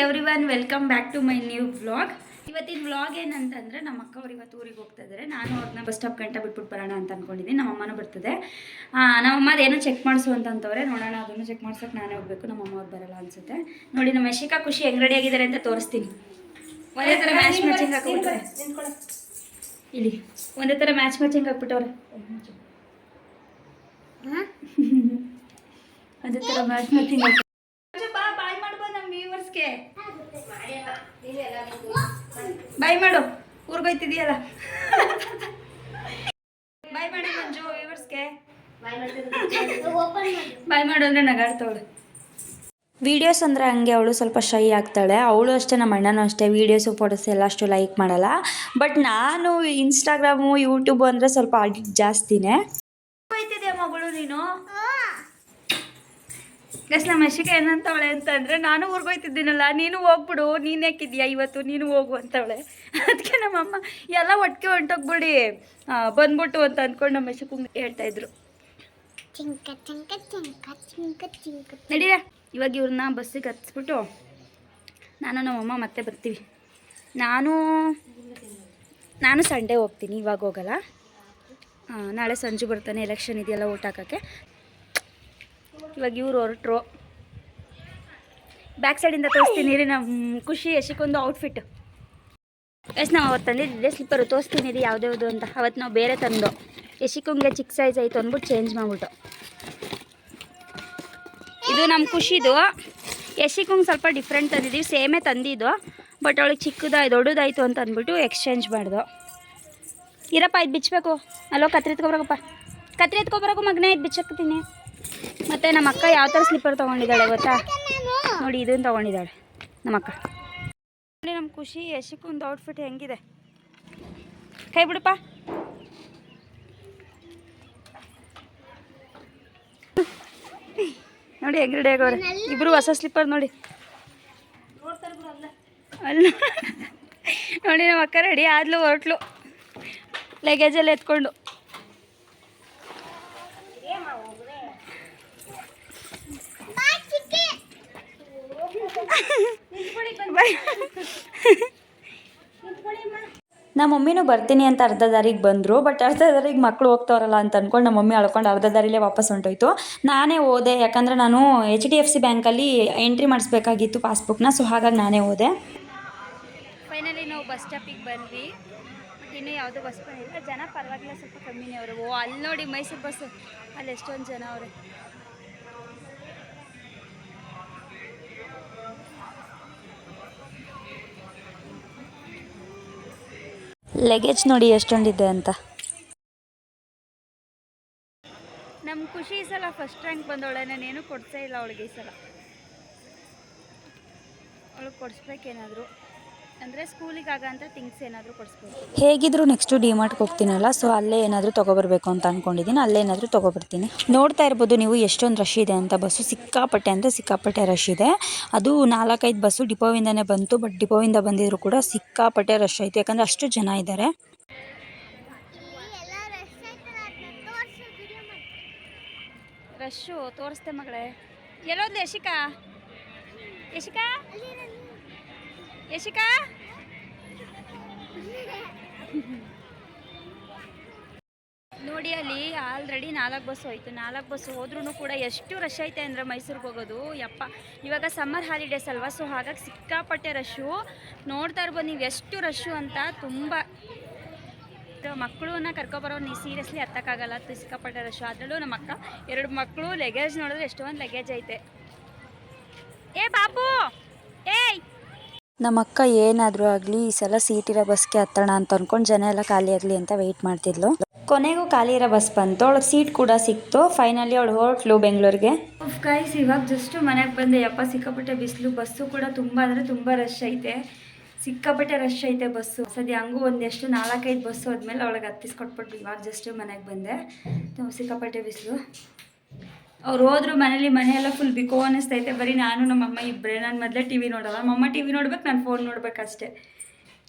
Every one welcome back to my new vlog ಇವತ್ತಿನ vlog ಏನಂತಂದ್ರೆ ನಮ್ಮ ಅಕ್ಕ ಅವ್ರು ಇವತ್ತು ಊರಿಗೆ ಹೋಗ್ತಾ ಇದ್ದಾರೆ ನಾನು ಅವ್ರನ್ನ ಬಸ್ ಸ್ಟಾಪ್ ಗಂಟ ಬಿಟ್ಬಿಟ್ಟು ಬರೋಣ ಅಂತ ಅನ್ಕೊಂಡಿದ್ದೀನಿ ನಮ್ಮ ಅಮ್ಮನೂ ಬರ್ತದೆ ನಮ್ಮಮ್ಮ ಅದೇನೋ ಚೆಕ್ ಮಾಡಿಸು ಅಂತ ಅಂತವ್ರೆ ನೋಡೋಣ ಅದನ್ನು ಚೆಕ್ ಮಾಡ್ಸೋಕೆ ನಾನೇ ಹೋಗ್ಬೇಕು. ನಮ್ಮ ಅಮ್ಮ ಅವ್ರು ಬರಲ್ಲ ಅನ್ಸುತ್ತೆ. ನೋಡಿ ನಮ್ಮ ಯಶಿಕಾ ಖುಷಿ ಹೆಂಗ್ ರೆಡಿ ಆಗಿದ್ದಾರೆ ಅಂತ ತೋರಿಸ್ತೀನಿ. ಒಂದೇ ಥರ ಮ್ಯಾಚ್ ಮ್ಯಾಚಿಂಗ್ ಇಲ್ಲಿ ಒಂದೇ ಥರ ಮ್ಯಾಚ್ ಮ್ಯಾಚಿಂಗ್ ಹಾಕ್ಬಿಟ್ಟವ್ರೆ ಅದೇ ಥರ ಮ್ಯಾಚ್ ಮ್ಯಾಚಿಂಗ್ ಬಾ ಬಾಯ್ ಮಾಡ್ಬೋದು ನಮ್ಮ ವ್ಯೂವರ್ಸ್ಗೆ ಬಾಯ್ ಮಾಡು. ಊರ್ಗೋಯ್ತಿದೀಯಲ್ಲ ಬಾಯ್ ಮಾಡಿ ಮಂಜು ವ್ಯೂವರ್ಸ್ಗೆ ಬಾಯ್ ಮಾಡು. ಅಂದ್ರೆ ನಗಾಡ್ತವಳು ವೀಡಿಯೋಸ್ ಅಂದರೆ ಹಂಗೆ ಅವಳು ಸ್ವಲ್ಪ ಶೈ ಆಗ್ತಾಳೆ. ಅವಳು ಅಷ್ಟೇ ನಮ್ಮ ಅಣ್ಣನೂ ಅಷ್ಟೇ. ವೀಡಿಯೋಸು ಫೋಟೋಸ್ ಎಲ್ಲ ಅಷ್ಟು ಲೈಕ್ ಮಾಡಲ್ಲ. ಬಟ್ ನಾನು ಇನ್ಸ್ಟಾಗ್ರಾಮು ಯೂಟ್ಯೂಬು ಅಂದರೆ ಸ್ವಲ್ಪ ಅಡಿಕ್ಟ್ ಜಾಸ್ತಿನೇ. ಮಗಳು ನೀನು? ಗಸ್ ನಮ್ಮ ಅಶಿಕ ಏನಂತವಳೆ ಅಂತಂದರೆ ನಾನು ಊರಿಗೆ ಹೋಯ್ತಿದ್ದೀನಲ್ಲ ನೀನು ಹೋಗ್ಬಿಡು ನೀನು ಯಾಕಿದ್ಯಾ ಇವತ್ತು? ನೀನು ಹೋಗು ಅಂತವಳೆ. ಅದಕ್ಕೆ ನಮ್ಮಮ್ಮ ಎಲ್ಲ ಒಟ್ಟಿಗೆ ಹೊಂಟೋಗ್ಬಿಡಿ. ಬಂದ್ಬಿಟ್ಟು ಅಂತ ಅಂದ್ಕೊಂಡು ನಮ್ಮ ಅಶಿಕ ಹೇಳ್ತಾ ಇದ್ರು. ಚಿಂಕ ಚಿಂಕ ಚಿಂಕ ಚಿಂಕ ಚಿಂಕ ನಡೀರ. ಇವಾಗ ಇವ್ರನ್ನ ಬಸ್ಸಿಗೆ ಹತ್ಸ್ಬಿಟ್ಟು ನಾನು ನಮ್ಮಮ್ಮ ಮತ್ತೆ ಬರ್ತೀವಿ. ನಾನು ನಾನು ಸಂಡೇ ಹೋಗ್ತೀನಿ ಇವಾಗ ಹೋಗಲ್ಲ. ನಾಳೆ ಸಂಜೆ ಬರ್ತಾನೆ ಎಲೆಕ್ಷನ್ ಇದೆಯಲ್ಲ ಓಟ್ ಹಾಕೋಕ್ಕೆ. ಇವಾಗ ಇವ್ರು ಹೊರಟ್ರು. ಬ್ಯಾಕ್ ಸೈಡಿಂದ ತೋರಿಸ್ತೀನಿ ರೀ ನಮ್ಮ ಖುಷಿ ಯಶಕ್ಕೊಂದು ಔಟ್ಫಿಟ್ ಎಸ್ ನಾವು ಅವತ್ತು ತಂದಿದ್ದೆ ಸ್ಲಿಪ್ಪರು ತೋರಿಸ್ತೀನಿ ರೀ ಯಾವುದ್ಯಾವುದು ಅಂತ. ಅವತ್ತು ನಾವು ಬೇರೆ ತಂದು. ಯಶಿಕಂಗೆ ಚಿಕ್ಕ ಸೈಜ್ ಆಯಿತು ಅಂದ್ಬಿಟ್ಟು ಚೇಂಜ್ ಮಾಡಿಬಿಟ್ಟು. ಇದು ನಮ್ಮ ಖುಷಿದು. ಯಶಿಕಂಗೆ ಸ್ವಲ್ಪ ಡಿಫ್ರೆಂಟ್ ತಂದಿದ್ದೀವಿ ಸೇಮೇ ತಂದಿದ್ದು. ಬಟ್ ಅವಳಿಗೆ ಚಿಕ್ಕದಾಯ್, ದೊಡ್ಡದಾಯಿತು ಅಂತ ಅಂದ್ಬಿಟ್ಟು ಎಕ್ಸ್ಚೇಂಜ್ ಮಾಡ್ದು. ಇರಪ್ಪ, ಇದು ಬಿಚ್ಚಬೇಕು ಅಲ್ಲೋ ಕತ್ರಿ ಎತ್ಕೊಬರಕಪ್ಪ ಕತ್ರಿ ಎತ್ಕೊಬರಕು ಮಗನೇ, ಇದು ಬಿಚ್ಚಾಕ್ತೀನಿ ಮತ್ತು ನಮ್ಮ ಅಕ್ಕ ಯಾವ ಥರ ಸ್ಲಿಪ್ಪರ್ ತೊಗೊಂಡಿದ್ದಾಳೆ ಗೊತ್ತಾ? ನೋಡಿ ಇದನ್ನು ತೊಗೊಂಡಿದ್ದಾಳೆ. ನಮ್ಮ ಅಕ್ಕ. ನೋಡಿ ನಮ್ಮ ಖುಷಿ ಯಶಕ್ಕೊಂದು ಔಟ್ಫಿಟ್ ಹೆಂಗಿದೆ. ಕೈ ಬಿಡಪ್ಪ. ನೋಡಿ ಹೆಂಗ್ ರೆಡಿ ಆಗೋರೆ ಇಬ್ರು ಹೊಸ ಸ್ಲಿಪ್ಪರ್ ನೋಡಿ. ಅಲ್ಲ. ನೋಡಿ ನಮ್ಮ ಅಕ್ಕ ರೆಡಿ ಆದ್ಲು ಹೊರಟ್ಲು. ಲಗೇಜಲ್ಲಿ ಎತ್ಕೊಂಡು. ನಮ್ಮ ಮಮ್ಮಿನೂ ಬರ್ತೀನಿ ಅಂತ ಅರ್ಧ ದಾರಿಗೆ ಬಂದರು ಬಟ್ ಅರ್ಧ ದಾರಿಗೆ ಮಕ್ಕಳು ಹೋಗ್ತಾವ್ರಲ್ಲ ಅಂತ ಅಂದ್ಕೊಂಡು ನಮ್ಮ ಮಮ್ಮಿ ಅಳ್ಕೊಂಡು ಅರ್ಧ ದಾರಿಲೇ ವಾಪಸ್ ಹೊಂಟೋಯ್ತು. ನಾನೇ ಓದೆ ಯಾಕಂದರೆ ನಾನು ಎಚ್ ಡಿ ಎಫ್ ಸಿ ಬ್ಯಾಂಕಲ್ಲಿ ಎಂಟ್ರಿ ಮಾಡಿಸ್ಬೇಕಾಗಿತ್ತು ಪಾಸ್ಬುಕ್ನ ಸೊ ಹಾಗಾಗಿ ನಾನೇ ಹೋದೆ. ಫೈನಲಿ ನಾವು ಬಸ್ ಸ್ಟಾಪಿಗೆ ಬಂದ್ವಿ. ಇನ್ನೂ ಯಾವುದೋ ಬಸ್ ಬಂದಿಲ್ಲ ಜನ ಪರವಾಗಿಲ್ಲ, ಸ್ವಲ್ಪ ಕಮ್ಮಿನೇ ಅವರು. ಓ, ಅಲ್ಲಿ ನೋಡಿ ಮೈಸೂರು ಬಸ್ಸು ಅಲ್ಲಿ ಎಷ್ಟೊಂದು ಜನ ಅವರೇ. ಲಗೇಜ್ ನೋಡಿ ಎಷ್ಟೊಂದಿದೆ ಅಂತ. ನಮ್ಮ ಖುಷಿ ಈ ಸಲ ಫಸ್ಟ್ ರ್ಯಾಂಕ್ ಬಂದವಳೆ ನಾನೇನು ಕೊಡ್ಸೇ ಇಲ್ಲ ಅವಳಿಗೆ ಈ ಸಲ. ಅವಳಿಗೆ ಕೊಡಿಸ್ಬೇಕೇನಾದರೂ. ಅಂದರೆ ಸ್ಕೂಲಿಗೆ ಆಗಂತ ಥಿಂಗ್ಸ್ ಏನಾದರೂ ಕೊಡ್ಸ್ಬೋದು. ಹೇಗಿದ್ರು ನೆಕ್ಸ್ಟು ಡಿಮಾರ್ಟ್ಗೆ ಹೋಗ್ತೀನಲ್ಲ ಸೊ ಅಲ್ಲೇ ಏನಾದರೂ ತಗೋಬರ್ಬೇಕು ಅಂತ ಅಂದ್ಕೊಂಡಿದ್ದೀನಿ ಅಲ್ಲೇ ಏನಾದರೂ ತೊಗೊಬರ್ತೀನಿ. ನೋಡ್ತಾ ಇರ್ಬೋದು ನೀವು ಎಷ್ಟೊಂದು ರಶ್ ಇದೆ ಅಂತ ಬಸ್ಸು ಸಿಕ್ಕಾಪಟ್ಟೆ ಅಂದರೆ ಸಿಕ್ಕಾಪಟ್ಟೆ ರಶ್ ಇದೆ. ಅದು ನಾಲ್ಕೈದು ಬಸ್ಸು ಡಿಪೋವಿಂದನೇ ಬಂತು ಬಟ್ ಡಿಪೋವಿಂದ ಬಂದಿದ್ರು ಕೂಡ ಸಿಕ್ಕಾಪಟ್ಟೆ ರಶ್ ಆಯಿತು ಯಾಕಂದರೆ ಅಷ್ಟು ಜನ ಇದ್ದಾರೆ ಎಲ್ಲ ರಶ್ ಆಯ್ತಲ್ಲ ಅದನ್ನ ತೋರ್ಸು ವಿಡಿಯೋ ಮಾಡಿ ರಶ್ಶು ತೋರಿಸ್ತೆ ಮಗಳೇ. ಎಲ್ಲೋದ್ಲು ಯಶಿಕಾ? ಯಶಿಕಾ? ಯಶಿಕಾ? ನೋಡಿ ಅಲ್ಲಿ ಆಲ್ರೆಡಿ ನಾಲ್ಕು ಬಸ್ ಹೋಯ್ತು. ನಾಲ್ಕು ಬಸ್ ಹೋದ್ರೂ ಕೂಡ ಎಷ್ಟು ರಶ್ ಐತೆ ಅಂದರೆ ಮೈಸೂರಿಗೆ ಹೋಗೋದು. ಯಪ್ಪ, ಇವಾಗ ಸಮ್ಮರ್ ಹಾಲಿಡೇಸ್ ಅಲ್ವಾ ಸೊ ಹಾಗಾಗಿ ಸಿಕ್ಕಾಪಟ್ಟೆ ರಶ್ಶು ನೋಡ್ತಾ ಇರ್ಬೋದು ನೀವು ಎಷ್ಟು ರಶ್ಶು ಅಂತ ತುಂಬ. ಮಕ್ಕಳನ್ನ ಕರ್ಕೊಬರೋ ನೀವು ಸೀರಿಯಸ್ಲಿ ಹತ್ತಕ್ಕಾಗಲ್ಲ ಸಿಕ್ಕಾಪಟ್ಟೆ ರಶ್ಶು ಅದರಲ್ಲೂ ನಮ್ಮ ಅಕ್ಕ, ಎರಡು ಮಕ್ಕಳು ಲಗೇಜ್ ನೋಡಿದ್ರೆ ಎಷ್ಟೊಂದು ಲಗೇಜ್ ಐತೆ. ಏ ಬಾಬು ಏಯ್! ನಮ್ಮ ಅಕ್ಕ ಏನಾದರೂ ಆಗಲಿ ಈ ಸಲ ಸೀಟ್ ಇರೋ ಬಸ್ಗೆ ಹತ್ತೋಣ ಅಂತ ಅಂದ್ಕೊಂಡು ಜನ ಎಲ್ಲ ಖಾಲಿ ಆಗಲಿ ಅಂತ ವೆಯ್ಟ್ ಮಾಡ್ತಿದ್ಲು. ಕೊನೆಗೂ ಖಾಲಿ ಇರೋ ಬಸ್ ಬಂತು. ಅವಳಿಗೆ ಸೀಟ್ ಕೂಡ ಸಿಕ್ತು. ಫೈನಲಿ ಅವಳು ಹೊರಟ್ಲು ಬೆಂಗಳೂರಿಗೆ. ಗೈಸ್ ಇವಾಗ ಜಸ್ಟ್ ಮನೆಗೆ ಬಂದೆ. ಯಪ್ಪ, ಸಿಕ್ಕಾಪಟ್ಟೆ ಬಿಸಿಲು. ಬಸ್ಸು ಕೂಡ ತುಂಬ ಅಂದರೆ ತುಂಬ ರಶ್ ಐತೆ. ಸಿಕ್ಕಾಪಟ್ಟೆ ರಶ್ ಐತೆ ಬಸ್ಸು ಸದ್ಯ ಹಂಗೂ ಒಂದೆಷ್ಟು ನಾಲ್ಕೈದು ಬಸ್ಸು ಹೋದ್ಮೇಲೆ ಅವಳಿಗೆ ಹತ್ತಿಸ್ಕೊಟ್ಬಿಟ್ಟು ಇವಾಗ ಜಸ್ಟ್ ಮನೆಗೆ ಬಂದೆ. ಸಿಕ್ಕಾಪಟ್ಟೆ ಬಿಸಿಲು. ಅವ್ರು ಹೋದ್ರು ಮನೇಲಿ ಮನೆಯೆಲ್ಲ ಫುಲ್ ಬಿಕೋ ಅನ್ನಿಸ್ತೈತೆ. ಬರೀ ನಾನು ನಮ್ಮಮ್ಮ ಇಬ್ಬರೇ ನಾನು ಮೊದಲೇ ಟಿ ವಿ ನೋಡಲ್ಲ. ನಮ್ಮಮ್ಮ ಟಿ ವಿ ನೋಡ್ಬೇಕು, ನಾನು ಫೋನ್ ನೋಡ್ಬೇಕಷ್ಟೇ.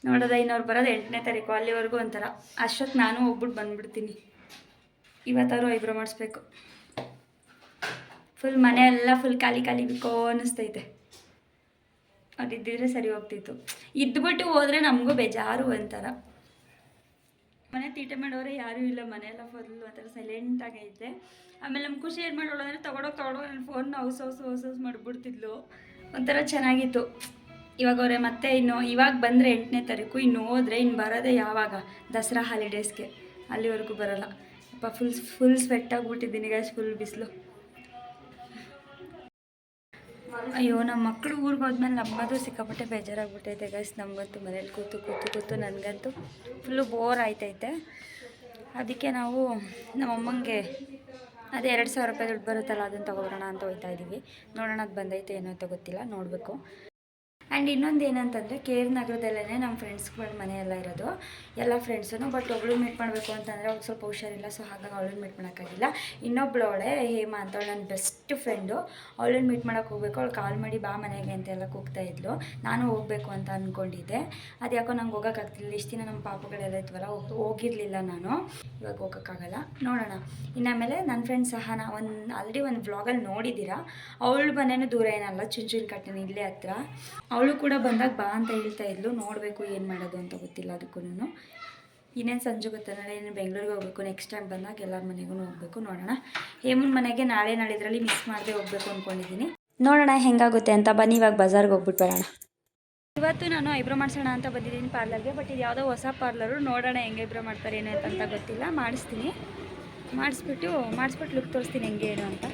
ನೋಡೋದ ಇನ್ನವ್ರು ಬರೋದು ಎಂಟನೇ ತಾರೀಕು, ಅಲ್ಲಿವರೆಗೂ ಒಂಥರ. ಅಷ್ಟೊತ್ತು ನಾನು ಹೋಗ್ಬಿಟ್ಟು ಬಂದ್ಬಿಡ್ತೀನಿ. ಇವತ್ತಾದ್ರು ಐಬ್ರೋ ಮಾಡಿಸ್ಬೇಕು. ಫುಲ್ ಮನೆಯೆಲ್ಲ ಫುಲ್ ಖಾಲಿ ಖಾಲಿ ಬಿಕೋ ಅನ್ನಿಸ್ತೈತೆ. ಅವ್ರು ಇದ್ದಿದ್ರೆ ಸರಿ ಹೋಗ್ತಿತ್ತು. ಇದ್ಬಿಟ್ಟು ಹೋದರೆ ನಮಗೂ ಬೇಜಾರು ಒಂಥರ. ಮನೆ ತೀಟೆ ಮಾಡೋರೆ ಯಾರೂ ಇಲ್ಲ ಮನೆಯೆಲ್ಲ ಫುಲ್ ಒಂಥರ ಸೈಲೆಂಟ್ ಆಗೈತೆ ಆಮೇಲೆ ನಮ್ಮ ಖುಷಿ ಏನು ಮಾಡೋಳು ಅಂದರೆ ತಗೊಳೋ ತೊಗೊಳೋ ನನ್ನ phone house house house house ಮಾಡಿಬಿಡ್ತಿದ್ಲು. ಒಂಥರ ಚೆನ್ನಾಗಿತ್ತು. ಇವಾಗ ಅವರೇ ಮತ್ತೆ ಇನ್ನು, ಇವಾಗ ಬಂದರೆ ಎಂಟನೇ ತಾರೀಕು, ಇನ್ನು ಹೋದರೆ ಇನ್ನು ಬರೋದೇ ಯಾವಾಗ? ದಸರಾ ಹಾಲಿಡೇಸ್ಗೆ ಅಲ್ಲಿವರೆಗೂ ಬರೋಲ್ಲ. ಅಪ್ಪ ಫುಲ್ ಫುಲ್ ಸ್ವೆಟ್ ಆಗಿಬಿಟ್ಟಿದ್ದೀನಿ ಗೈಸ್ ಫುಲ್ ಬಿಸಿಲು. ಅಯ್ಯೋ ನಮ್ಮ ಮಕ್ಕಳು ಊರಿಗೆ ಹೋದ್ಮೇಲೆ ನಮ್ಮದು ಸಿಕ್ಕಾಪಟ್ಟೆ ಬೇಜಾರಾಗ್ಬಿಟ್ಟೈತೆ ಗೈಸ್ ನಮಗಂತೂ ಮನೇಲಿ ಕೂತು ಕೂತು ಕೂತು ನನಗಂತೂ ಫುಲ್ಲು ಬೋರ್ ಆಯ್ತೈತೆ. ಅದಕ್ಕೆ ನಾವು ನಮ್ಮ ಅಮ್ಮಂಗೆ ಅದೇ ಎರಡು ಸಾವಿರ ರೂಪಾಯಿ ದುಡ್ಡು ಬರುತ್ತಲ್ಲ, ಅದನ್ನು ತೊಗೊಬರೋಣ ಅಂತ ಹೋಗ್ತಾ ಇದ್ದೀವಿ ನೋಡೋಣ ಅದು ಬಂದೈತೆ ಏನೋ ಅಂತ ಗೊತ್ತಿಲ್ಲ, ನೋಡಬೇಕು. ಆ್ಯಂಡ್ ಇನ್ನೊಂದು ಏನಂತಂದರೆ ಕೆ ಆರ್ ನಗರದಲ್ಲೇ ನಮ್ಮ ಫ್ರೆಂಡ್ಸ್ಗಳ ಮನೆ ಎಲ್ಲ ಇರೋದು. ಎಲ್ಲ ಫ್ರೆಂಡ್ಸೂ ಬಟ್ ಒಬ್ಳು ಮೀಟ್ ಮಾಡಬೇಕು ಅಂತಂದರೆ ಅವ್ಳಿಗೆ ಸ್ವಲ್ಪ ಹುಷಾರಿಲ್ಲ ಸೊ ಹಾಗಾಗಿ ಅವಳನ್ನ ಮೀಟ್ ಮಾಡೋಕ್ಕಾಗಿಲ್ಲ. ಇನ್ನೊಬ್ಳು ಅವಳೆ, ಹೇಮಾ ಅಂತ ಅವಳು ನನ್ನ ಬೆಸ್ಟ್ ಫ್ರೆಂಡು ಅವಳನ್ನ ಮೀಟ್ ಮಾಡೋಕೆ ಹೋಗ್ಬೇಕು, ಅವಳು ಕಾಲ್ ಮಾಡಿ ಬಾ ಮನೆಗೆ ಅಂತೆಲ್ಲ ಕೂಗ್ತಾ ಇದ್ಲು. ನಾನು ಹೋಗಬೇಕು ಅಂತ ಅಂದ್ಕೊಂಡಿದ್ದೆ ಅದು ಯಾಕೋ ನಂಗೆ ಹೋಗೋಕ್ಕಾಗ್ತಿಲ್ಲ ಇಷ್ಟು ದಿನ ನಮ್ಮ ಪಾಪಗಳೆಲ್ಲ ಇದ್ವಲ್ಲ, ಹೋಗಿ, ಹೋಗಿರಲಿಲ್ಲ ನಾನು. ಇವಾಗ ಹೋಗೋಕ್ಕಾಗಲ್ಲ. ನೋಡೋಣ. ಇನ್ನಾಮೇಲೆ ನನ್ನ ಫ್ರೆಂಡ್ ಸಹ ನಾ ಒಂದು ಆಲ್ರೆಡಿ ಒಂದು ವ್ಲಾಗಲ್ಲಿ ನೋಡಿದ್ದೀರಾ. ಅವಳು ಮನೇನೂ ದೂರ ಏನಲ್ಲ, ಚುಂಚುನ್ ಕಟ್ಟಿನ ಇಲ್ಲೇ ಹತ್ರ. ಅವಳು ಕೂಡ ಬಂದಾಗ ಬಾ ಅಂತ ಹೇಳ್ತಾ ಇದ್ಲು. ನೋಡಬೇಕು ಏನು ಮಾಡೋದು ಅಂತ ಗೊತ್ತಿಲ್ಲ ಅದಕ್ಕೂ ಇನ್ನೇನು ಸಂಜೆ ಗೊತ್ತಾ ನಾಳೆ ಇನ್ನು ಬೆಂಗಳೂರಿಗೆ ಹೋಗಬೇಕು. ನೆಕ್ಸ್ಟ್ ಟೈಮ್ ಬಂದಾಗ ಎಲ್ಲರ ಮನೆಗೂ ಹೋಗಬೇಕು. ನೋಡೋಣ. ಹೇಮನ್ ಮನೆಗೆ ನಾಳೆ ನಾಳಿದ್ರಲ್ಲಿ ಮಿಸ್ ಮಾಡದೆ ಹೋಗಬೇಕು ಅಂದ್ಕೊಂಡಿದ್ದೀನಿ ನೋಡೋಣ ಹೆಂಗಾಗುತ್ತೆ ಅಂತ. ಬನ್ನಿ, ಇವಾಗ ಬಜಾರ್ಗೆ ಹೋಗ್ಬಿಟ್ಟು ಬರೋಣ. ಇವತ್ತು ನಾನು ಐಬ್ರೋ ಮಾಡಿಸೋಣ ಅಂತ ಬಂದಿದ್ದೀನಿ ಪಾರ್ಲರ್ಗೆ. ಬಟ್ ಇದು ಯಾವುದೋ ಹೊಸ ಪಾರ್ಲರು. ನೋಡೋಣ ಹೆಂಗೆ ಐಬ್ರೋ ಮಾಡ್ತಾರೆ, ಏನು ಅಂತ ಗೊತ್ತಿಲ್ಲ. ಮಾಡಿಸ್ತೀನಿ. ಮಾಡಿಸ್ಬಿಟ್ಟು ಮಾಡಿಸ್ಬಿಟ್ಟು ಲುಕ್ ತೋರಿಸ್ತೀನಿ ಹೆಂಗೆ ಏನು ಅಂತ.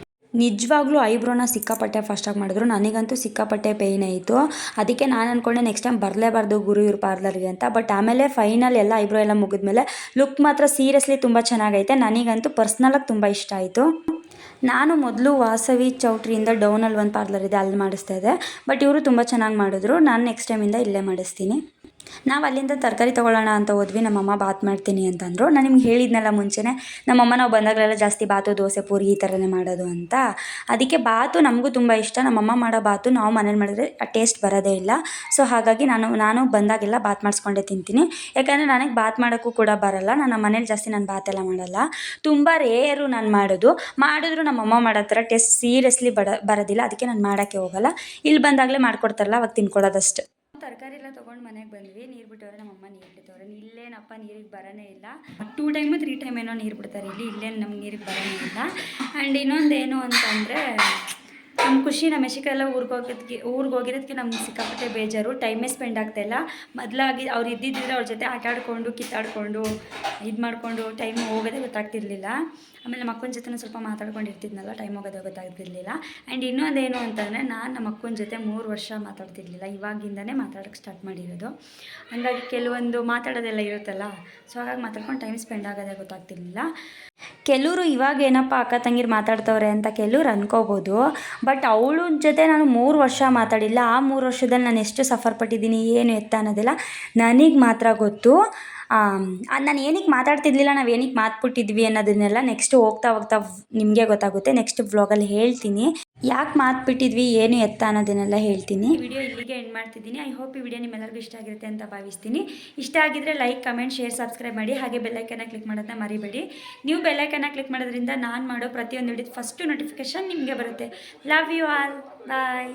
ನಿಜವಾಗ್ಲೂ ಐಬ್ರೋನ ಸಿಕ್ಕಾಪಟ್ಟೆ ಫಾಸ್ಟಾಗಿ ಮಾಡಿದ್ರು. ನನಗಂತೂ ಸಿಕ್ಕಾಪಟ್ಟೆ ಪೇಯ್ನ್ ಆಯಿತು. ಅದಕ್ಕೆ ನಾನು ಅಂದ್ಕೊಂಡೆ ನೆಕ್ಸ್ಟ್ ಟೈಮ್ ಬರಲೇಬಾರ್ದು ಗುರು ಇವ್ರ ಪಾರ್ಲರ್ಗೆ ಅಂತ. ಬಟ್ ಆಮೇಲೆ ಫೈನಲ್ ಎಲ್ಲ ಐಬ್ರೋ ಎಲ್ಲ ಮುಗಿದ್ಮೇಲೆ ಲುಕ್ ಮಾತ್ರ ಸೀರಿಯಸ್ಲಿ ತುಂಬ ಚೆನ್ನಾಗೈತೆ. ನನಗಂತೂ ಪರ್ಸ್ನಲಾಗಿ ತುಂಬ ಇಷ್ಟ ಆಯಿತು. ನಾನು ಮೊದಲು ವಾಸವಿ ಚೌಟ್ರಿಯಿಂದ ಡೌನಲ್ಲಿ ಒಂದು ಪಾರ್ಲರ್ ಇದೆ, ಅಲ್ಲಿ ಮಾಡಿಸ್ತಾ ಇದ್ದೆ. ಬಟ್ ಇವರು ತುಂಬ ಚೆನ್ನಾಗಿ ಮಾಡಿದ್ರು. ನಾನು ನೆಕ್ಸ್ಟ್ ಟೈಮಿಂದ ಇಲ್ಲೇ ಮಾಡಿಸ್ತೀನಿ. ನಾವು ಅಲ್ಲಿಂದ ತರಕಾರಿ ತೊಗೊಳ್ಳೋಣ ಅಂತ ಹೋದ್ವಿ ನಮ್ಮಮ್ಮ ಬಾತ್ ಮಾಡ್ತೀನಿ ಅಂತಂದರು. ನಾನು ನಿಮ್ಗೆ ಹೇಳಿದ್ನಲ್ಲ ಮುಂಚೆನೇ ನಮ್ಮಮ್ಮ ನಾವು ಬಂದಾಗಲೆಲ್ಲ ಜಾಸ್ತಿ ಬಾತು, ದೋಸೆ, ಪೂರಿ ಈ ಥರನೇ ಮಾಡೋದು ಅಂತ. ಅದಕ್ಕೆ ಬಾತು ನಮಗೂ ತುಂಬ ಇಷ್ಟ ನಮ್ಮಮ್ಮ ಮಾಡೋ ಬಾತು ನಾವು ಮನೇಲಿ ಮಾಡಿದ್ರೆ ಆ ಟೇಸ್ಟ್ ಬರೋದೇ ಇಲ್ಲ. ಸೊ ಹಾಗಾಗಿ ನಾನು ನಾನು ಬಂದಾಗೆಲ್ಲ ಬಾತ್ ಮಾಡಿಸ್ಕೊಂಡೇ ತಿಂತೀನಿ. ಯಾಕಂದರೆ ನನಗೆ ಬಾತ್ ಮಾಡೋಕ್ಕೂ ಕೂಡ ಬರಲ್ಲ ನನ್ನ ಮನೇಲಿ ಜಾಸ್ತಿ ನಾನು ಬಾತೆಲ್ಲ ಮಾಡಲ್ಲ. ತುಂಬ ರೇರು ನಾನು ಮಾಡೋದು. ಮಾಡಿದ್ರು ನಮ್ಮಮ್ಮ ಮಾಡೋ ಥರ ಟೇಸ್ಟ್ ಸೀರಿಯಸ್ಲಿ ಬಡ, ಬರೋದಿಲ್ಲ, ಅದಕ್ಕೆ ನಾನು ಮಾಡೋಕ್ಕೆ ಹೋಗಲ್ಲ. ಇಲ್ಲಿ ಬಂದಾಗಲೇ ಮಾಡ್ಕೊಡ್ತಾರಲ್ಲ, ಅವಾಗ ತಿನ್ಕೊಳ್ಳೋದಷ್ಟು ತರಕಾರಿ ಎಲ್ಲ ತೊಗೊಂಡು ಮನೆಗೆ ಬಂದ್ವಿ. ನೀರು ಬಿಟ್ಟವ್ರೆ ನಮ್ಮಮ್ಮ ನೀರು ಬಿಟ್ಟವ್ರೆ ಇಲ್ಲೇನಪ್ಪ ನೀರಿಗೆ ಬರೋನೇ ಇಲ್ಲ. ಟೂ ಟೈಮು ತ್ರೀ ಟೈಮ್ ಏನೋ ನೀರು ಬಿಡ್ತಾರೆ ಇಲ್ಲಿ. ಇಲ್ಲೇನು ನಮ್ಗೆ ನೀರಿಗೆ ಬರೋನೇ ಇಲ್ಲ. ಆ್ಯಂಡ್ ಇನ್ನೊಂದೇನು ಅಂತಂದರೆ ನಮ್ಮ ಖುಷಿ ನಮ್ಮ ಯಶಿಕೆಲ್ಲ ಊರಿಗೆ ಹೋಗೋದಕ್ಕೆ ಊರಿಗೆ ಹೋಗಿರೋದಕ್ಕೆ ನಮ್ಗೆ ಸಿಕ್ಕಾಪಟ್ಟೆ ಬೇಜಾರು. ಟೈಮೇ ಸ್ಪೆಂಡ್ ಆಗ್ತಾಯಿಲ್ಲ. ಮೊದಲಾಗಿ ಅವ್ರು ಇದ್ದಿದ್ದಿದ್ರೆ ಅವ್ರ ಜೊತೆ ಆಟ ಆಡಿಕೊಂಡು ಕಿತ್ತಾಡಿಕೊಂಡು, ಇದು ಮಾಡಿಕೊಂಡು ಟೈಮ್ ಹೋಗೋದೇ ಗೊತ್ತಾಗ್ತಿರ್ಲಿಲ್ಲ. ಆಮೇಲೆ ನಮ್ಮ ಅಕ್ಕನ ಜೊತೆ ಸ್ವಲ್ಪ ಮಾತಾಡ್ಕೊಂಡು ಇರ್ತಿದ್ನಲ್ಲ ಟೈಮ್ ಹೋಗೋದೇ ಗೊತ್ತಾಗ್ತಿರ್ಲಿಲ್ಲ. ಆ್ಯಂಡ್ ಇನ್ನೊಂದೇನು ಅಂತಂದರೆ ನಾನು ನಮ್ಮ ಅಕ್ಕನ ಜೊತೆ ಮೂರು ವರ್ಷ ಮಾತಾಡ್ತಿರ್ಲಿಲ್ಲ. ಇವಾಗಿಂದನೇ ಮಾತಾಡೋಕ್ಕೆ ಸ್ಟಾರ್ಟ್ ಮಾಡಿರೋದು. ಹಂಗಾಗಿ ಕೆಲವೊಂದು ಮಾತಾಡೋದೆಲ್ಲ ಇರುತ್ತಲ್ಲ, ಸೊ ಹಾಗಾಗಿ ಮಾತಾಡ್ಕೊಂಡು ಟೈಮ್ ಸ್ಪೆಂಡ್ ಆಗೋದೇ ಗೊತ್ತಾಗ್ತಿರ್ಲಿಲ್ಲ. ಕೆಲವರು ಇವಾಗ ಏನಪ್ಪ ಅಕ್ಕ ತಂಗಿರು ಮಾತಾಡ್ತವ್ರೆ ಅಂತ ಕೆಲವ್ರು ಅನ್ಕೋಬೋದು. ಬಟ್ ಅವಳ ಜೊತೆ ನಾನು ಮೂರು ವರ್ಷ ಮಾತಾಡಿಲ್ಲ. ಆ ಮೂರು ವರ್ಷದಲ್ಲಿ ನಾನು ಎಷ್ಟು ಸಫರ್ ಪಟ್ಟಿದ್ದೀನಿ, ಏನು ಎತ್ತ ಅನ್ನೋದಿಲ್ಲ ನನಗೆ ಮಾತ್ರ ಗೊತ್ತು. ನಾನು ಏನಕ್ಕೆ ಮಾತಾಡ್ತಿದ್ಲಿಲ್ಲ ನಾವು ಏನಕ್ಕೆ ಮಾತ್ಬಿಟ್ಟಿದ್ವಿ ಅನ್ನೋದನ್ನೆಲ್ಲ ನೆಕ್ಸ್ಟ್ ಹೋಗ್ತಾ ಹೋಗ್ತಾ ನಿಮಗೆ ಗೊತ್ತಾಗುತ್ತೆ. ನೆಕ್ಸ್ಟ್ ವ್ಲಾಗಲ್ಲಿ ಹೇಳ್ತೀನಿ. ಯಾಕೆ ಮಾತು ಬಿಟ್ಟಿದ್ವಿ, ಏನು ಎತ್ತ ಅನ್ನೋದನ್ನೆಲ್ಲ ಹೇಳ್ತೀನಿ. ವಿಡಿಯೋ ಇಲ್ಲಿಗೆ ಎಂಡ್ ಮಾಡ್ತಿದ್ದೀನಿ. ಐ ಹೋಪ್ ಈ ವಿಡಿಯೋ ನಿಮ್ಮೆಲ್ಲರಿಗೂ ಇಷ್ಟ ಆಗಿರುತ್ತೆ ಅಂತ ಭಾವಿಸ್ತೀನಿ. ಇಷ್ಟ ಆಗಿದ್ರೆ ಲೈಕ್ ಕಮೆಂಟ್ ಶೇರ್ ಸಬ್ಸ್ಕ್ರೈಬ್ ಮಾಡಿ. ಹಾಗೆ ಬೆಲ್ಲೈಕನ್ನ ಕ್ಲಿಕ್ ಮಾಡೋದನ್ನ ಮರಿಬೇಡಿ. ನೀವು ಬೆಲ್ಲೈಕನ್ನ ಕ್ಲಿಕ್ ಮಾಡೋದ್ರಿಂದ ನಾನು ಮಾಡೋ ಪ್ರತಿಯೊಂದು ವಿಡಿಯೋ ಫಸ್ಟು ನೋಟಿಫಿಕೇಶನ್ ನಿಮಗೆ ಬರುತ್ತೆ. Love you all bye